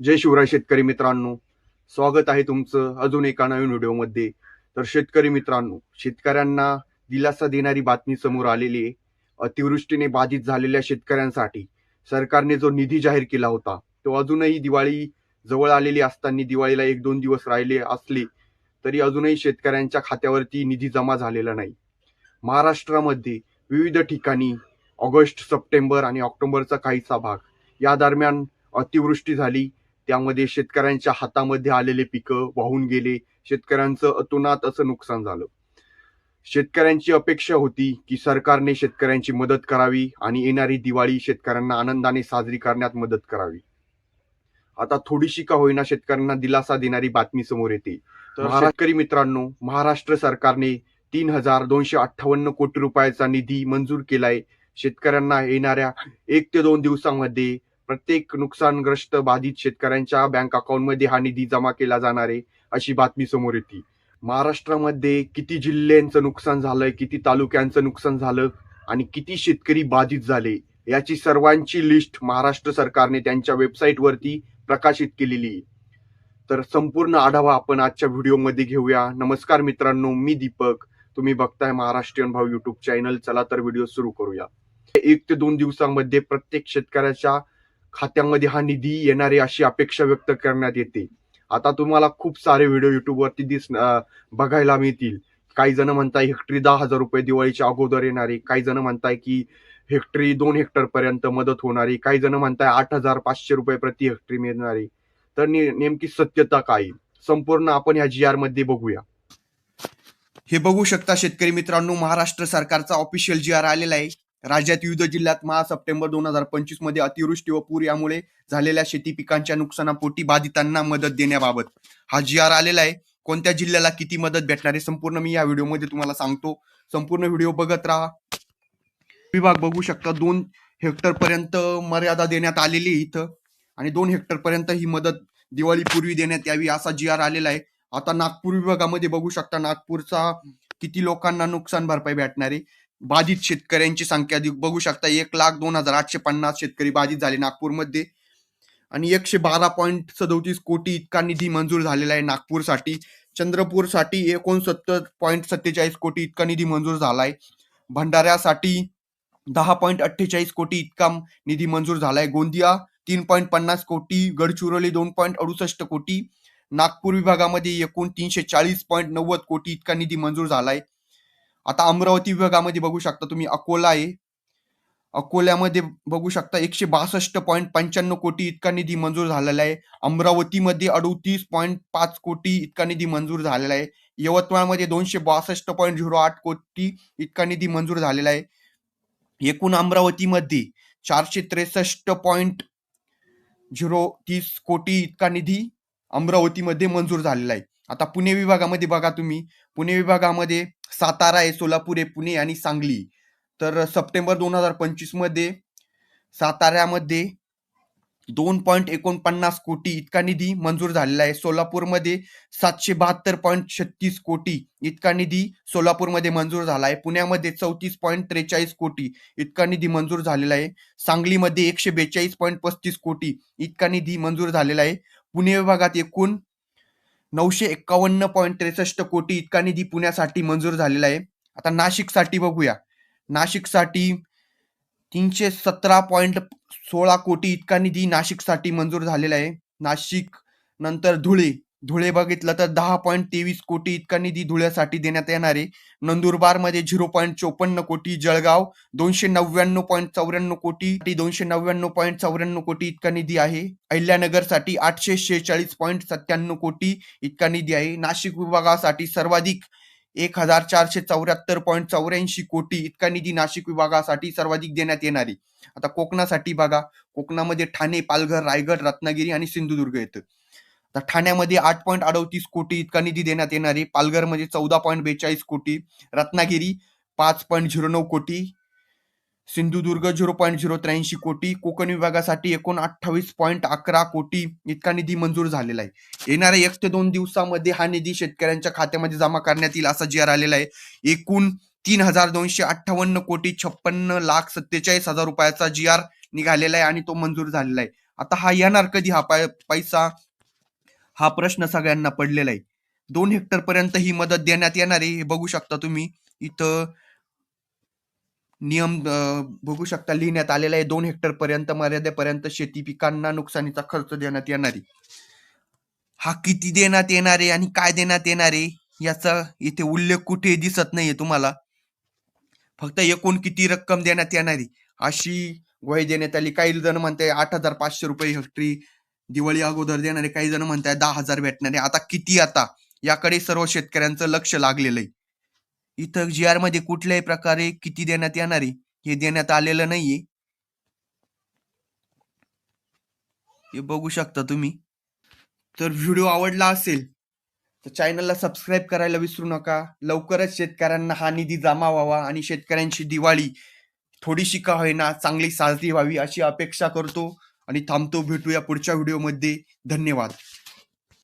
जय शिवराय शेतकरी मित्रांनो. स्वागत आहे तुमचं अजून एका नवीन व्हिडिओमध्ये. तर शेतकरी मित्रांनो शेतकऱ्यांना दिलासा देणारी बातमी समोर आलेली आहे. अतिवृष्टीने बाधित झालेल्या शेतकऱ्यांसाठी सरकारने जो निधी जाहीर केला होता तो अजूनही दिवाळी जवळ आलेली असताना दिवाळीला एक दोन दिवस राहिले असले तरी अजूनही शेतकऱ्यांच्या खात्यावरती निधी जमा झालेला नाही. महाराष्ट्रामध्ये विविध ठिकाणी ऑगस्ट सप्टेंबर आणि ऑक्टोबरचा काहीसा भाग या दरम्यान अतिवृष्टी झाली. त्यामध्ये शेतकऱ्यांच्या हातामध्ये आलेले पिकं वाहून गेले. शेतकऱ्यांचं अतोनात असं नुकसान झालं. शेतकऱ्यांची अपेक्षा होती की सरकारने शेतकऱ्यांची मदत करावी आणि येणारी दिवाळी शेतकऱ्यांना आनंदाने साजरी करण्यात मदत करावी. आता थोडीशी का होईना शेतकऱ्यांना दिलासा देणारी बातमी समोर येते. तर शेतकरी मित्रांनो महाराष्ट्र सरकारने तीन हजार दोनशे अठ्ठावन्न कोटी रुपयाचा निधी मंजूर केलाय. शेतकऱ्यांना येणाऱ्या एक ते दोन दिवसांमध्ये प्रत्येक नुकसानग्रस्त बाधित शेतकऱ्यांच्या बँक अकाउंटमध्ये हा निधी जमा केला जाणार आहे अशी बातमी समोर येते. महाराष्ट्रामध्ये किती जिल्ह्यांचं नुकसान झालंय किती तालुक्यांचं नुकसान झालं आणि किती शेतकरी बाधित झाले याची सर्वांची लिस्ट महाराष्ट्र सरकारने त्यांच्या वेबसाईटवरती प्रकाशित केलेली आहे. तर संपूर्ण आढावा आपण आजच्या व्हिडिओमध्ये घेऊया. नमस्कार मित्रांनो मी दीपक. तुम्ही बघताय महाराष्ट्रीयन भाव युट्यूब चॅनल चला तर व्हिडिओ सुरू करूया. एक ते दोन दिवसांमध्ये प्रत्येक शेतकऱ्याच्या खात्यामध्ये हा निधी येणारे अशी अपेक्षा व्यक्त करण्यात येते. आता तुम्हाला खूप सारे व्हिडिओ युट्यूबवरती दिस बघायला मिळतील. काही जण म्हणताय हेक्टरी दहा हजार रुपये दिवाळीच्या अगोदर येणारे. काही जण म्हणताय की हेक्टरी दोन हेक्टर पर्यंत मदत होणारी. काही जण म्हणताय आठ हजार पाचशे रुपये प्रति हेक्टरी मिळणारी. तर ने- नेमकी सत्यता काय? संपूर्ण आपण ह्या जी आरमध्ये बघूया. हे बघू शकता शेतकरी मित्रांनो महाराष्ट्र सरकारचा ऑफिशियल जी आर आलेला आहे. राज्यात विविध जिल्ह्यात महा सप्टेंबर दोन हजार पंचवीसमध्ये अतिवृष्टी व पूर यामुळे झालेल्या शेती पिकांच्या नुकसानापोटी बाधितांना मदत देण्याबाबत. हा जी आर आलेला आहे. कोणत्या जिल्ह्याला किती मदत भेटणार आहे? संपूर्ण मी या व्हिडिओमध्ये तुम्हाला सांगतो. संपूर्ण व्हिडिओ बघत राहा. विभाग बघू शकता दोन हेक्टर पर्यंत मर्यादा देण्यात आलेली आहे इथं. आणि दोन हेक्टर पर्यंत ही मदत दिवाळीपूर्वी देण्यात यावी असा जी आर आलेला आहे. आता नागपूर विभागामध्ये बघू शकता नागपूरचा किती लोकांना नुकसान भरपाई भेटणार आहे. बाधित शेतकऱ्यांची संख्या बघू शकता एक लाख दोन हजार आठशे पन्नास शेतकरी बाधित झाले नागपूरमध्ये. आणि एकशे बारा पॉईंट सदोतीस कोटी इतका निधी मंजूर झालेला आहे नागपूरसाठी. चंद्रपूरसाठी एकोणसत्तर पॉईंट सत्तेचाळीस कोटी इतका निधी मंजूर झाला आहे. भंडाऱ्यासाठी दहा पॉईंट अठ्ठेचाळीस कोटी इतका निधी मंजूर झालाय गोंदिया तीन पॉईंट पन्नास कोटी गडचिरोली दोन पॉईंट अडुसष्ट कोटी नागपूर विभागामध्ये एकूण तीनशे चाळीस पॉईंट नव्वद कोटी इतका निधी मंजूर झालाय आता अमरावती विभागामध्ये बघू शकता तुम्ही अकोला आहे. अकोल्यामध्ये बघू शकता एकशे बासष्ट पॉईंट पंच्याण्णव कोटी इतका निधी मंजूर झालेला आहे. अमरावतीमध्ये अडतीस पॉईंट पाच कोटी इतका निधी मंजूर झालेला आहे. यवतमाळमध्ये दोनशे बासष्ट पॉईंट झिरो आठ कोटी इतका निधी मंजूर झालेला आहे. एकूण अमरावतीमध्ये चारशे त्रेसष्ट पॉईंट झिरो तीस कोटी इतका निधी अमरावतीमध्ये मंजूर झालेला आहे. आता पुणे विभागामध्ये बघा तुम्ही. पुणे विभागामध्ये सातारा आहे सोलापूर आहे पुणे आणि सांगली. तर सप्टेंबर दोन हजार पंचवीसमध्ये साताऱ्यामध्ये दोन पॉईंट एकोणपन्नास कोटी इतका निधी मंजूर झालेला आहे. सोलापूरमध्ये सातशे बहात्तर पॉईंट छत्तीस कोटी इतका निधी सोलापूरमध्ये मंजूर झाला आहे. पुण्यामध्ये चौतीस पॉईंट त्रेचाळीस कोटी इतका निधी मंजूर झालेला आहे. सांगलीमध्ये एकशे बेचाळीस पॉईंट पस्तीस कोटी इतका निधी मंजूर झालेला आहे. पुणे विभागात एकूण नऊशे एक्कावन्न पॉईंट त्रेसष्ट कोटी इतका निधी पुण्यासाठी मंजूर झालेला आहे. आता नाशिकसाठी बघूया. नाशिकसाठी तीनशे सतरा पॉईंट सोळा कोटी इतका निधी नाशिकसाठी मंजूर झालेला आहे. नाशिक नंतर धुळे धुळे बघितलं तर दहा पॉईंट तेवीस कोटी इतका निधी धुळ्यासाठी देण्यात येणार आहे. नंदुरबारमध्ये झिरो पॉईंट चोपन्न कोटी जळगाव दोनशे नव्याण्णव पॉईंट चौऱ्याण्णव कोटी दोनशे नव्याण्णव पॉईंट चौऱ्याण्णव कोटी इतका निधी आहे. अहिल्यानगरसाठी आठशे शेहेचाळीस पॉईंट सत्त्याण्णव कोटी इतका निधी आहे. नाशिक विभागासाठी सर्वाधिक एक हजार चारशे चौऱ्याहत्तर पॉईंट चौऱ्याऐंशी कोटी इतका निधी नाशिक विभागासाठी सर्वाधिक देण्यात येणार आहे. आता कोकणासाठी बघा. कोकणामध्ये ठाणे पालघर रायगड रत्नागिरी आणि सिंधुदुर्ग येतं. तर ठाण्यामध्ये आठ पॉईंट अडतीस कोटी इतका निधी देण्यात येणार. आहे पालघरमध्ये चौदा पॉईंट बेचाळीस कोटी. रत्नागिरी पाच पॉईंट झिरो नऊ कोटी. सिंधुदुर्ग झिरो पॉईंट झिरो त्र्याऐंशी कोटी. कोकण विभागासाठी एकूण अठ्ठावीस पॉईंट अकरा कोटी इतका निधी मंजूर झालेला आहे. येणाऱ्या एक ते दोन दिवसामध्ये हा निधी शेतकऱ्यांच्या खात्यामध्ये जमा करण्यात येईल असा जी आर आलेला आहे. एकूण तीन हजार दोनशे अठ्ठावन्न कोटी छप्पन्न लाख सत्तेचाळीस हजार रुपयाचा जी आर निघालेला आहे आणि तो मंजूर झालेला आहे. आता हा येणार कधी? हा पैसा हा प्रश्न सगळ्यांना पडलेला आहे. दोन हेक्टर पर्यंत ही मदत देण्यात येणार आहे हे बघू शकता तुम्ही. इथं नियम अं, बघू शकता लिहिण्यात आलेला आहे दोन हेक्टर पर्यंत मर्यादेपर्यंत शेती पिकांना नुकसानीचा खर्च देण्यात येणार आहे. हा किती देण्यात येणार आहे आणि काय देण्यात येणार आहे याचा इथे उल्लेख कुठे दिसत नाहीये तुम्हाला. फक्त एकूण किती रक्कम देण्यात येणार आहे अशी ग्वाही देण्यात आली. काही जण म्हणते आठ हजार पाचशे रुपये हेक्टरी दिवाळी अगोदर देणारे काही जण म्हणताय दहा हजार भेटणारे. आता किती आता? याकडे सर्व शेतकऱ्यांचं लक्ष लागलेलं आहे इथं जी आरमध्ये कुठल्याही प्रकारे किती देण्यात येणार आहे हे देण्यात आलेलं नाहीये. हे बघू शकता तुम्ही. तर व्हिडिओ आवडला असेल तर चॅनलला सबस्क्राईब करायला विसरू नका. लवकरच शेतकऱ्यांना हा निधी जमा व्हावा आणि शेतकऱ्यांची दिवाळी थोडीशी का होईना चांगली साजरी व्हावी अशी अपेक्षा करतो. आणि थांबतो भेटूया पुढच्या व्हिडिओमध्ये. धन्यवाद.